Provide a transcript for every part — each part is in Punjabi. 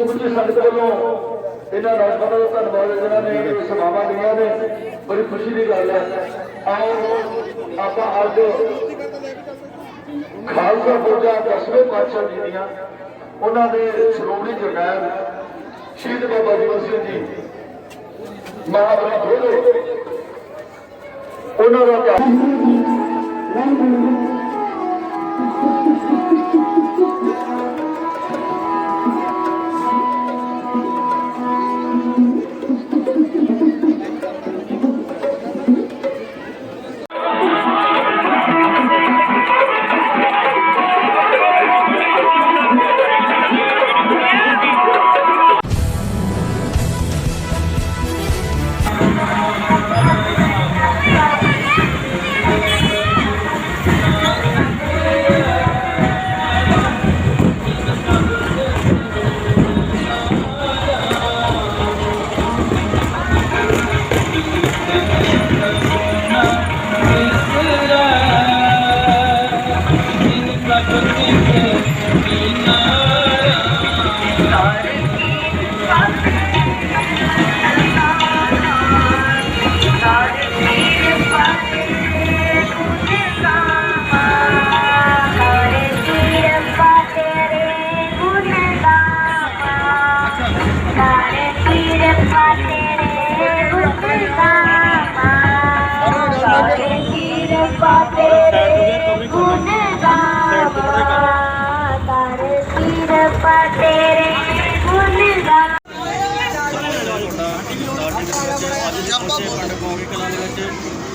ਸਮੁੱਚੀ ਸੰਗਤ ਵੱਲੋਂ। ਇਹਨਾਂ ਨੌਜਵਾਨਾਂ ਦਾ ਧੰਨਵਾਦ ਜਿਨ੍ਹਾਂ ਨੇ ਇਹ ਸੇਵਾਵਾਂ ਦਿੱਤੀਆਂ ਨੇ ਬੜੀ ਖੁਸ਼ੀ ਦੀ ਗੱਲ ਹੈ। ਆਓ, ਆਪਾਂ ਅੱਜ ਖਾਲਸਾ ਫੌਜਾਂ ਦਸਵੇਂ ਪਾਤਸ਼ਾਹ ਜੀ ਦੀਆਂ, ਉਹਨਾਂ ਦੇ ਸ਼੍ਰੋਮਣੀ ਜਰਨੈਲ ਸ਼ਹੀਦ ਬਾਬਾ ਜੀਵਨ ਸਿੰਘ ਜੀ ਮਹਾਰਾਜ ਦੋਲੇ ਉਹਨਾਂ ਦਾ ਧਿਆਨ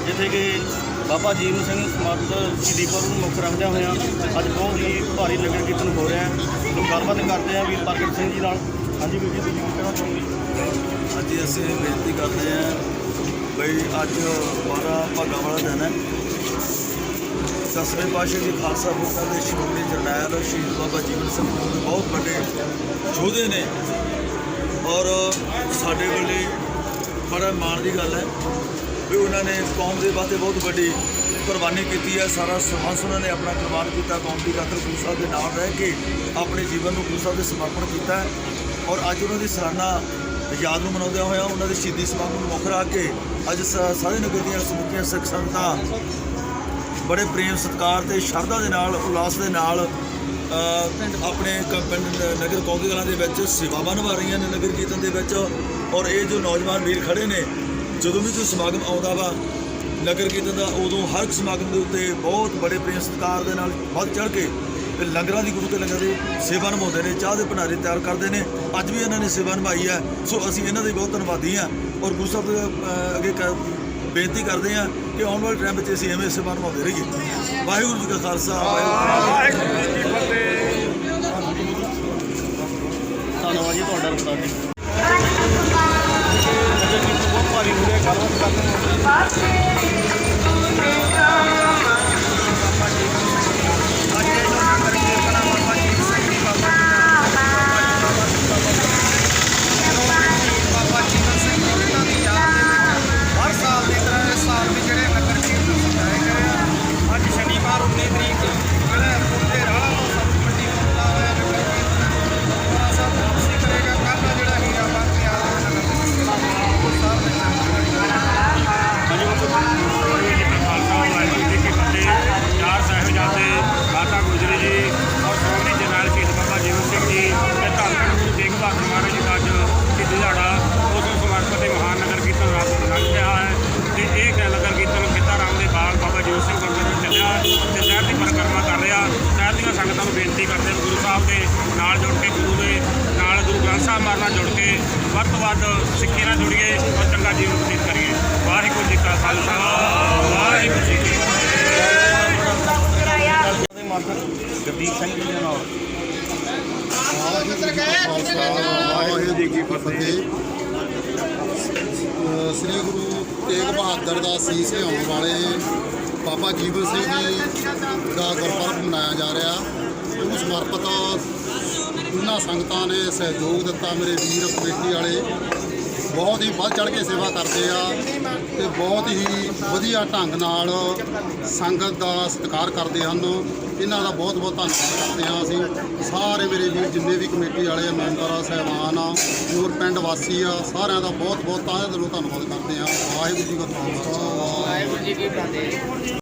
ਜਿੱਥੇ ਕਿ ਬਾਬਾ ਜੀਵਨ ਸਿੰਘ ਸਮਰਥ ਸ਼ਹੀਦੀ ਪੁਰਬ ਨੂੰ ਮੁੱਖ ਰੱਖਦਿਆਂ ਹੋਇਆਂ ਅੱਜ ਬਹੁਤ ਹੀ ਭਾਰੀ ਨਗਰ ਕੀਰਤਨ ਹੋ ਰਿਹਾ ਹੈ ਸੋ ਗੱਲਬਾਤ ਕਰਦੇ ਹਾਂ ਵੀਰ ਪ੍ਰਗਟ ਸਿੰਘ ਜੀ ਨਾਲ ਹਾਂਜੀ ਵੀਰ ਜੀ ਤੁਸੀਂ ਕੀ ਕਹਿਣਾ ਚਾਹੋਗੇ ਅੱਜ ਅਸੀਂ ਬੇਨਤੀ ਕਰਦੇ ਹਾਂ ਬਈ ਅੱਜ ਬਾਰਾ ਭਾਗਾ ਵਾਲਾ ਦਿਨ ਹੈ। ਦਸਵੇਂ ਪਾਤਸ਼ਾਹ ਜੀ, ਖਾਲਸਾ ਫੌਜਾਂ ਦੇ ਸ਼੍ਰੋਮਣੀ ਜਰਨੈਲ ਸ਼ਹੀਦ ਬਾਬਾ ਜੀਵਨ ਸਿੰਘ ਜੀ ਬਹੁਤ ਵੱਡੇ ਯੋਧੇ ਨੇ। ਔਰ ਸਾਡੇ ਵੱਲੇ ਬੜਾ ਮਾਣ ਦੀ ਗੱਲ ਹੈ ਵੀ ਉਹਨਾਂ ਨੇ ਕੌਮ ਦੇ ਵਾਸਤੇ ਬਹੁਤ ਵੱਡੀ ਕੁਰਬਾਨੀ ਕੀਤੀ ਹੈ। ਸਾਰਾ ਸਮਾਂ ਉਹਨਾਂ ਨੇ ਆਪਣਾ ਕੁਰਬਾਨ ਕੀਤਾ, ਕੌਮ ਦੀ ਖਾਤਰ ਗੁਰੂ ਸਾਹਿਬ ਦੇ ਨਾਲ ਰਹਿ ਕੇ ਆਪਣੇ ਜੀਵਨ ਨੂੰ ਗੁਰੂ ਸਾਹਿਬ ਦੇ ਸਮਰਪਣ ਕੀਤਾ ਔਰ ਅੱਜ ਉਹਨਾਂ ਦੀ ਸਾਲਾਨਾ ਯਾਦ ਨੂੰ ਮਨਾਉਂਦਿਆਂ ਹੋਇਆ ਉਹਨਾਂ ਦੇ ਸ਼ਹੀਦੀ ਸਮਾਗਮ ਨੂੰ ਮੁੱਖ ਰੱਖ ਕੇ ਅੱਜ ਸ- ਸਾਰੇ ਨਗਰ ਦੀਆਂ ਸਮੁੱਚੀਆਂ ਸਿੱਖ ਸੰਗਤਾਂ ਬੜੇ ਪ੍ਰੇਮ ਸਤਿਕਾਰ ਤੇ ਸ਼ਰਧਾ ਦੇ ਨਾਲ ਉਲਾਸ ਦੇ ਨਾਲ ਅ, ਆਪਣੇ ਕ- ਪਿੰਡ ਨਗਰ ਕੌਂਕੀ ਕਲਾਂ ਦੇ ਵਿੱਚ ਸੇਵਾਵਾਂ ਨਿਭਾ ਰਹੀਆਂ ਨੇ ਨਗਰ ਕੀਰਤਨ ਦੇ ਵਿੱਚ ਔਰ ਇਹ ਜੋ ਨੌਜਵਾਨ ਵੀਰ ਖੜੇ ਨੇ ਜਦੋਂ ਵੀ ਕੋਈ ਸਮਾਗਮ ਆਉਂਦਾ ਵਾ ਨਗਰ ਕੀਰਤਨ ਦਾ ਉਦੋਂ ਹਰ ਇੱਕ ਸਮਾਗਮ ਦੇ ਉੱਤੇ ਬਹੁਤ ਬੜੇ ਪ੍ਰੇਮ ਸਤਿਕਾਰ ਦੇ ਨਾਲ ਵੱਧ ਚੜ ਕੇ ਲੰਗਰਾਂ ਦੀ ਗੁਰੂ ਕੇ ਲੰਗਰ ਦੀ ਸੇਵਾ ਨਿਭਾਉਂਦੇ ਨੇ ਚਾਹ ਦੇ ਭੰਡਾਰੇ ਤਿਆਰ ਕਰਦੇ ਨੇ ਅੱਜ ਵੀ ਇਹਨਾਂ ਨੇ ਸੇਵਾ ਨਿਭਾਈ ਹੈ ਸੋ ਅਸੀਂ ਇਹਨਾਂ ਦੇ ਬਹੁਤ ਧੰਨਵਾਦੀ ਹਾਂ ਔਰ ਗੁਰੂ ਸਾਹਿਬ ਦੇ ਅੱਗੇ ਕ- ਬੇਨਤੀ ਕਰਦੇ ਹਾਂ ਕਿ ਆਉਣ ਵਾਲੇ ਟਾਈਮ ਵਿੱਚ ਅਸੀਂ ਐਵੇਂ ਸੇਵਾ ਨਿਭਾਉਂਦੇ ਰਹੀਏ। ਵਾਹਿਗੁਰੂ ਜੀ ਕਾ ਖਾਲਸਾ ਵਾਹਿਗੁਰੂ ਜੀ ਕੀ ਫਤਿਹ। ਧੰਨਵਾਦ ਜੀ ਤੁਹਾਡਾ ਰਸਤਾ ਜੀ। ਬਹੁਤ ਭਾਰੀ ਹੋ ਰਿਹਾ ਗੱਲਬਾਤ ਕਰਦੇ ਹਾਂ। ਨੂੰ ਬੇਨਤੀ ਕਰਦੇ ਹਾਂ ਗੁਰੂ ਸਾਹਿਬ ਦੇ ਨਾਲ ਜੁੜ ਕੇ, ਗੁਰੂ ਦੇ ਨਾਲ ਗੁਰੂ ਗ੍ਰੰਥ ਸਾਹਿਬ ਮਹਾਰਾਜ ਨਾਲ ਜੁੜ ਕੇ ਵੱਧ ਤੋਂ ਵੱਧ ਸਿੱਖੀ ਨਾਲ ਜੁੜੀਏ ਔਰ ਚੰਗਾ ਜੀਵਨ ਬਤੀਤ ਕਰੀਏ। ਵਾਹਿਗੁਰੂ ਜੀ ਕਾ ਖਾਲਸਾ। ਵਾਹਿਗੁਰੂ ਜੀ ਕੀ ਫਤਿਹ। ਦੇ ਸਿੰਘ ਜੀ ਦੇ ਨਾਲ ਵਾਹਿਗੁਰੂ ਜੀ ਕੀ ਫਤਿਹ ਸ੍ਰੀ ਗੁਰੂ ਤੇਗ ਬਹਾਦਰ ਦਾ ਸੀਸ ਲਿਆਉਣ ਵਾਲੇ ਬਾਬਾ ਜੀਵਨ ਸਿੰਘ ਜੀ ਦਾ ਗੁਰਪੁਰਬ ਮਨਾਇਆ ਜਾ ਰਿਹਾ। ਉਹਨੂੰ ਸਮਰਪਿਤ ਉਹਨਾਂ ਸੰਗਤਾਂ ਨੇ ਸਹਿਯੋਗ ਦਿੱਤਾ ਮੇਰੇ ਵੀਰ ਕਮੇਟੀ ਵਾਲੇ। ਬਹੁਤ ਹੀ ਵੱਧ ਚੜ ਕੇ ਸੇਵਾ ਕਰਦੇ ਆ ਤੇ ਬਹੁਤ ਹੀ ਵਧੀਆ ਢੰਗ ਨਾਲ ਸੰਗਤ ਦਾ ਸਤਿਕਾਰ ਕਰਦੇ ਹਨ। ਇਹਨਾਂ ਦਾ ਬਹੁਤ ਬਹੁਤ ਧੰਨਵਾਦ ਕਰਦੇ ਹਾਂ ਅਸੀਂ। ਸਾਰੇ ਮੇਰੇ ਵੀਰ ਜਿੰਨੇ ਵੀ ਕਮੇਟੀ ਵਾਲੇ ਆ, ਮੈਂਬਰ ਆ, ਸਹਿਬਾਨ ਆ, ਹੋਰ ਪਿੰਡ ਵਾਸੀ ਆ, ਸਾਰਿਆਂ ਦਾ ਬਹੁਤ ਬਹੁਤ ਤਾਜ਼ਾ ਦਿਲੋਂ ਧੰਨਵਾਦ ਕਰਦੇ ਹਾਂ। ਵਾਹਿਗੁਰੂ ਜੀ ਕਾ ਖਾਲਸਾ। ਵਾਹਿਗੁਰੂ ਜੀ ਕੀ ਫਤਿਹ।